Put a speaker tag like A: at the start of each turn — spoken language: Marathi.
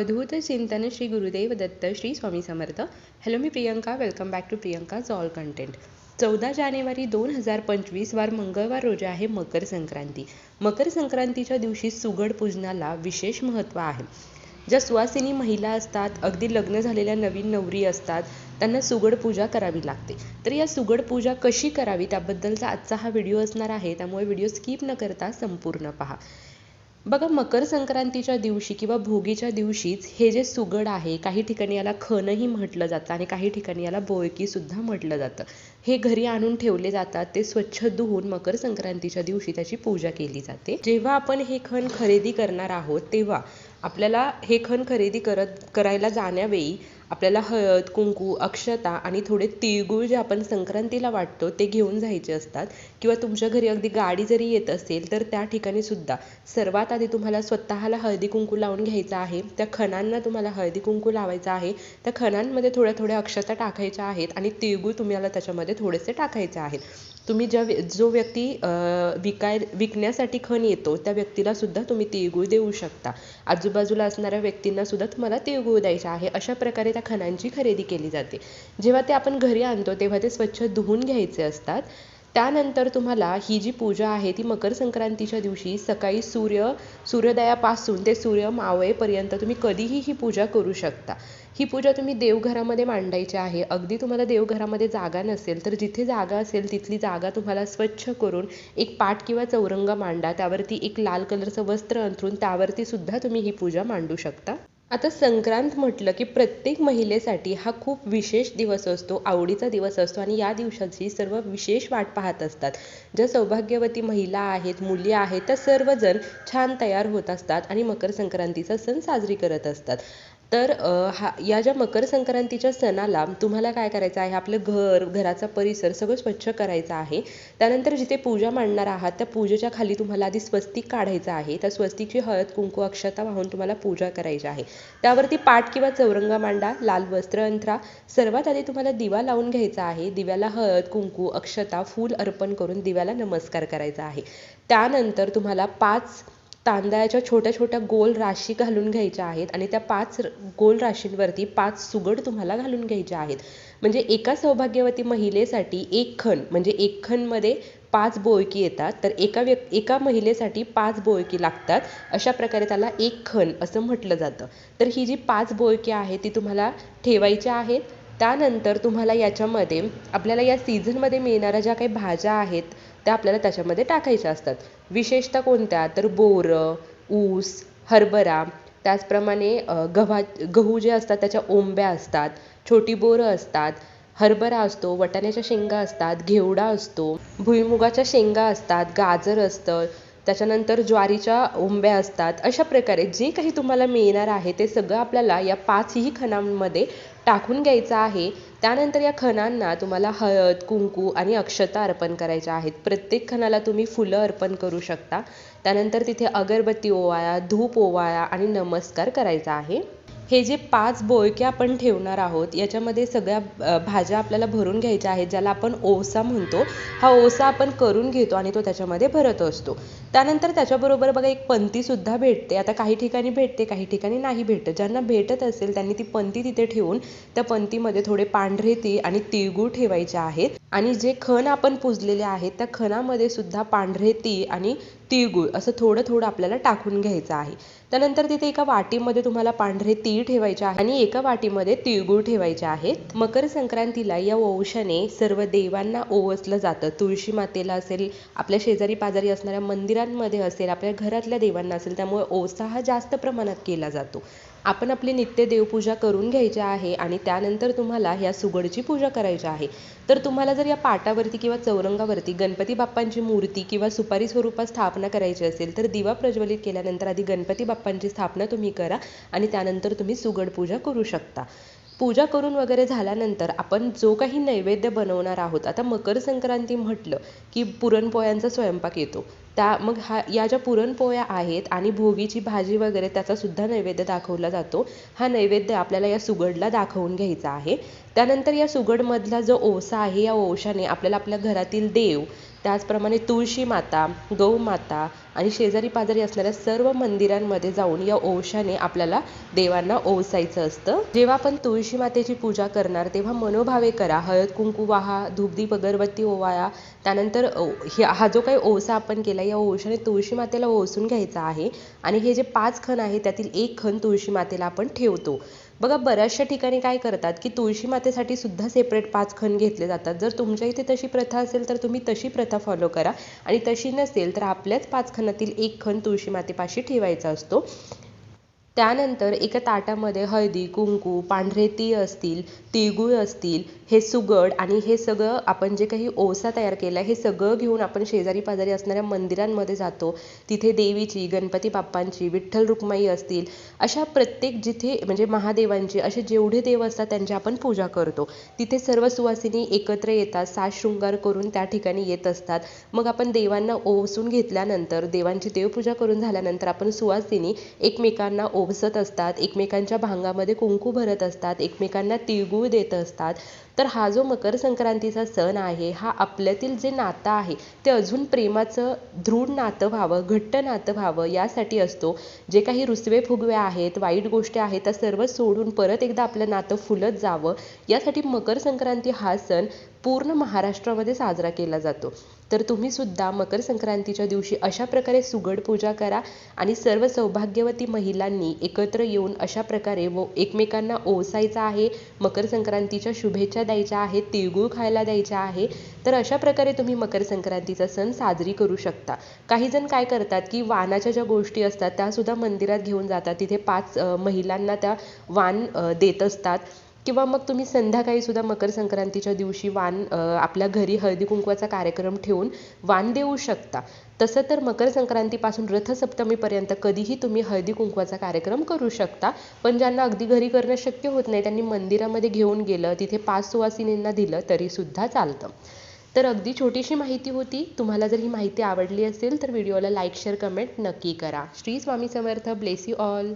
A: अवधूत चिंतन Shri Gurudev Datta Shri Swami Samarth. Hello me Priyanka. Welcome back to Priyanka all content चौदा जानेवारी दोन हजार पंचवीस वार मंगळवार रोजी आहे मकर संक्रांती. मकर संक्रांतीच्या दिवशी सुगड पूजनाला विशेष महत्त्व आहे. ज्या सुवासिनी महिला असतात अगदी लग्न झालेल्या नवीन नवरी असतात त्यांना सुगड पूजा करावी लागते. तर या सुगड पूजा कशी करावी त्याबद्दलचा आजचा हा व्हिडिओ असणार आहे. त्यामुळे व्हिडिओ स्किप न करता संपूर्ण पहा. बघा मकर संक्रांतीच्या दिवशी किंवा भोगीच्या दिवशीच हे जे सुगड आहे काही ठिकाणी याला खणही म्हटलं जातं आणि काही ठिकाणी याला बोळकी सुद्धा म्हटलं जातं. हे घरी आणून ठेवले जातात ते स्वच्छ धुवून मकर संक्रांतीच्या दिवशी त्याची पूजा केली जाते. जेव्हा आपण हे खण खरेदी करणार आहोत तेव्हा आपल्याला हे खण खरेदी करत करायला जाण्यावेळी आपल्याला हळद कुंकू अक्षता आणि थोडे तिळगुळ जे आपण संक्रांतीला वाटतो ते घेऊन जायचे असतात. किंवा तुमच्या घरी अगदी गाडी जरी येत असेल तर त्या ठिकाणी सुद्धा सर्वात आधी तुम्हाला स्वतःला हळदी कुंकू लावून घ्यायचा आहे. त्या खणांना तुम्हाला हळदी कुंकू लावायचा आहे. त्या खणांमध्ये थोड्या थोड्या अक्षता टाकायच्या आहेत आणि तिळगुळ तुम्हाला त्याच्यामध्ये थोडेसे टाकायचे आहेत. तुम्ही ज्या जो व्यक्ती विकाय विकण्यासाठी खण येतो त्या व्यक्तीला सुद्धा तुम्ही तिळगुळ देऊ शकता. आजूबाजूला असणाऱ्या व्यक्तींना सुद्धा तुम्हाला तिळगुळ द्यायचा आहे अशा प्रकारे त्या खणांची खरेदी केली जाते. जेव्हा ते आपण घरी आणतो तेव्हा ते स्वच्छ धुवून घ्यायचे असतात. त्यानंतर तुम्हाला ही जी पूजा आहे ती मकर संक्रांतीच्या दिवशी सकाळी सूर्य सूर्योदयापासून ते सूर्य मावळेपर्यंत तुम्ही कधीही ही पूजा करू शकता. ही पूजा तुम्ही देवघरामध्ये मांडायची आहे. अगदी तुम्हाला देवघरामध्ये जागा नसेल तर जिथे जागा असेल तिथली जागा तुम्हाला स्वच्छ करून एक पाट किंवा चौरंग मांडा. त्यावरती एक लाल कलरचं वस्त्र अंथरून त्यावरती सुद्धा तुम्ही ही पूजा मांडू शकता. आता संक्रांत म्हटलं की प्रत्येक महिलेसाठी हा खूप विशेष दिवस असतो आवडीचा दिवस असतो आणि या दिवसाची सर्व विशेष वाट पाहत असतात. ज्या सौभाग्यवती महिला आहेत मुली आहेत त्या सर्वजण छान तयार होत असतात आणि मकर संक्रांतीचा सण साजरी करत असतात. तर हा या ज्या मकर संक्रांतीच्या सणाला तुम्हाला काय करायचं आहे? आपलं घर घराचा परिसर सगळं स्वच्छ करायचं आहे. त्यानंतर जिथे पूजा मांडणार आहात त्या पूजेच्या खाली तुम्हाला आधी स्वस्तिक काढायचं आहे. त्या स्वस्तिकची हळद कुंकू अक्षता वाहून तुम्हाला पूजा करायची आहे. त्यावरती पाठ किंवा चौरंग मांडा लाल वस्त्र अंथरा. सर्वात आधी तुम्हाला दिवा लावून घ्यायचा आहे. दिव्याला हळद कुंकू अक्षता फूल अर्पण करून दिव्याला नमस्कार करायचा आहे. त्यानंतर तुम्हाला पाच तांदळाच्या छोट्या छोट्या गोल राशी घालून घ्यायच्या आहेत आणि त्या पाच गोल राशींवरती पाच सुगड तुम्हाला घालून घ्यायच्या आहेत. म्हणजे एका सौभाग्यवती महिलेसाठी एक खण म्हणजे एक खणमध्ये पाच बोळकी येतात तर एका व्यक् एका महिलेसाठी पाच बोळकी लागतात. अशा प्रकारे त्याला एक खण असं म्हटलं जातं. तर ही जी पाच बोळकी आहे ती तुम्हाला ठेवायच्या आहेत. त्यानंतर तुम्हाला याच्यामध्ये आपल्याला या सीझनमध्ये मिळणाऱ्या ज्या काही भाज्या आहेत त्या आपल्याला त्याच्यामध्ये टाकायच्या असतात. विशेषतः कोणत्या? तर बोरं ऊस हरभरा. त्याचप्रमाणे गव्हा गहू जे असतात त्याच्या ओंब्या असतात छोटी बोरं असतात हरभरा असतो वटाण्याच्या शेंगा असतात घेवडा असतो भुईमुगाच्या शेंगा असतात गाजर असतं त्याच्यानंतर ज्वारीच्या ओंब्या असतात अशा प्रकारे जे काही तुम्हाला मिळणार आहे ते सगळं आपल्याला या पाचही खणांमध्ये टाकून घ्यायचं आहे. त्यानंतर या खणांना तुम्हाला हळद कुंकू आणि अक्षता अर्पण करायच्या आहेत. प्रत्येक खणाला तुम्ही फुलं अर्पण करू शकता. त्यानंतर तिथे अगरबत्ती ओवाळा धूप ओवाळा आणि नमस्कार करायचा आहे. हे जे पाच बोळक्या आपण ठेवणार आहोत याच्यामध्ये सगळ्या भाज्या आपल्याला भरून घ्यायच्या आहेत ज्याला आपण ओसा म्हणतो. हा ओसा आपण करून घेतो आणि तो त्याच्यामध्ये भरत असतो. त्यानंतर त्याच्याबरोबर बघा एक पंतीसुद्धा भेटते. आता काही ठिकाणी भेटते काही ठिकाणी नाही भेटत. ज्यांना भेटत असेल त्यांनी ती पंती तिथे ठेवून त्या पंतीमध्ये थोडे पांढरे तीळ आणि तिळगूळ ठेवायचे आहेत. आणि जे खण आपण पुजलेले आहेत त्या खणामध्ये सुद्धा पांढरे तीळ आणि तिळगुळ असं थोडं थोडं आपल्याला टाकून घ्यायचं आहे. त्यानंतर तिथे एका वाटीमध्ये तुम्हाला पांढरे तीळ ठेवायचे आहे आणि एका वाटीमध्ये तिळगुळ ठेवायचे आहेत मकर संक्रांतीला या वंशाने सर्व देवांना ओवसलं जातं. तुळशी मातेला असेल आपल्या शेजारी पाजारी असणाऱ्या मंदिरांमध्ये असेल आपल्या घरातल्या देवांना असेल त्यामुळे ओसा हा जास्त प्रमाणात केला जातो. आपण आपली नित्य देवपूजा करून घ्यायची आहे आणि त्यानंतर तुम्हाला ह्या सुगडची पूजा करायची आहे. तर तुम्हाला जर या पाटावरती किंवा चौरंगावरती गणपती बाप्पांची मूर्ती किंवा सुपारी स्वरूपात स्थापना करायची असेल तर दिवा प्रज्वलित केल्यानंतर आधी गणपती बाप्पांची स्थापना तुम्ही करा आणि त्यानंतर तुम्ही सुगड पूजा करू शकता. पूजा करून वगैरे झाल्यानंतर आपण जो काही नैवेद्य बनवणार आहोत आता मकर संक्रांती म्हटलं की पुरणपोळ्यांचा स्वयंपाक येतो. त्या मग हा या ज्या पुरणपोळ्या आहेत आणि भोगीची भाजी वगैरे त्याचा सुद्धा नैवेद्य दाखवला जातो. हा नैवेद्य आपल्याला या सुगडला दाखवून घ्यायचा आहे. त्यानंतर या सुगडमधला जो ओसा आहे या ओशाने आपल्याला आपल्या घरातील देव त्याचप्रमाणे तुळशी माता गौमाता आणि शेजारी पाजारी असणाऱ्या सर्व मंदिरांमध्ये जाऊन या ओशाने आपल्याला देवांना ओसायचं असतं. जेव्हा आपण तुळशी मातेची पूजा करणार तेव्हा मनोभावे करा. हळद कुंकू वाहा धूपदीप अगरबत्ती ओवाळा. त्यानंतर ह्या- हा जो काही ओसा आपण केला या ओशाने तुळशी मातेला ओसून घ्यायचा आहे. आणि हे जे पाच खण आहे त्यातील एक खण तुळशी मातेला आपण ठेवतो. बघा बऱ्याचशा ठिकाणी काय करतात की तुळशी मातेसाठी सुद्धा सेपरेट पाच खण घेतले जातात. जर तुमच्या इथे तशी प्रथा असेल तर तुम्ही तशी प्रथा फॉलो करा. आणि तशी नसेल तर आपल्याच पाच खणातील एक खण तुळशी मातेपाशी ठेवायचा असतो. त्यानंतर एका ताटामध्ये हळदी कुंकू पांढरे तीळ असतील तिळगुळ असतील हे सुगड आणि हे सगळं आपण जे काही ओसा तयार केला हे सगळं घेऊन आपण शेजारी पाजारी असणाऱ्या मंदिरांमध्ये जातो. तिथे देवीची गणपती बाप्पांची विठ्ठल रुक्माई असतील अशा प्रत्येक जिथे म्हणजे महादेवांची असे जेवढे देव असतात त्यांची आपण पूजा करतो. तिथे सर्व सुवासिनी एकत्र येतात साज शृंगार करून त्या ठिकाणी येत असतात. मग आपण देवांना ओसून घेतल्यानंतर देवांची देवपूजा करून झाल्यानंतर आपण सुवासिनी एकमेकांना ओवसत असतात एकमेकांच्या भांगामध्ये कुंकू भरत असतात एकमेकांना तिळगुळ देत असतात. तर हा जो मकर संक्रांतीचा सण आहे हा आपल्यातील जे नातं आहे ते अजून प्रेमाचं दृढ नातं व्हावं घट्ट नातं व्हावं यासाठी असतो. जे काही रुसवे फुगवे आहेत वाईट गोष्टी आहेत त्या सर्व सोडून परत एकदा आपलं नातं फुलत जावं. यासाठी मकर संक्रांती हा सण पूर्ण महाराष्ट्रामध्ये साजरा केला जातो. तर तुम्ही सुद्धा मकर संक्रांतीच्या दिवशी अशा प्रकारे सुगड पूजा करा आणि सर्व सौभाग्यवती महिलांनी एकत्र येऊन अशा प्रकारे व एकमेकांना ओसायचं आहे मकर संक्रांतीच्या शुभेच्छा द्यायच्या आहेत तिळगुळ खायला द्यायच्या आहे तर अशा प्रकारे तुम्ही मकर संक्रांतीचा सण साजरी करू शकता. काही जण काय करतात की वानाच्या ज्या गोष्टी असतात त्यासुद्धा मंदिरात घेऊन जातात. तिथे पाच महिलांना त्या वाण देत असतात. किंवा मग तुम्ही संध्याकाळी सुद्धा मकर संक्रांतीच्या दिवशी वाण आपल्या घरी हळदी कुंकवाचा कार्यक्रम ठेवून वाण देऊ शकता. तसं तर मकर संक्रांतीपासून रथसप्तमीपर्यंत कधीही तुम्ही हळदी कुंकवाचा कार्यक्रम करू शकता. पण ज्यांना अगदी घरी करणं शक्य होत नाही त्यांनी मंदिरामध्ये घेऊन गेलं तिथे पाच सुवासिनींना दिलं तरीसुद्धा चालतं. तर अगदी छोटीशी माहिती होती. तुम्हाला जर ही माहिती आवडली असेल तर व्हिडिओला लाईक शेअर कमेंट नक्की करा. Shri Swami Samarth. Bless you all.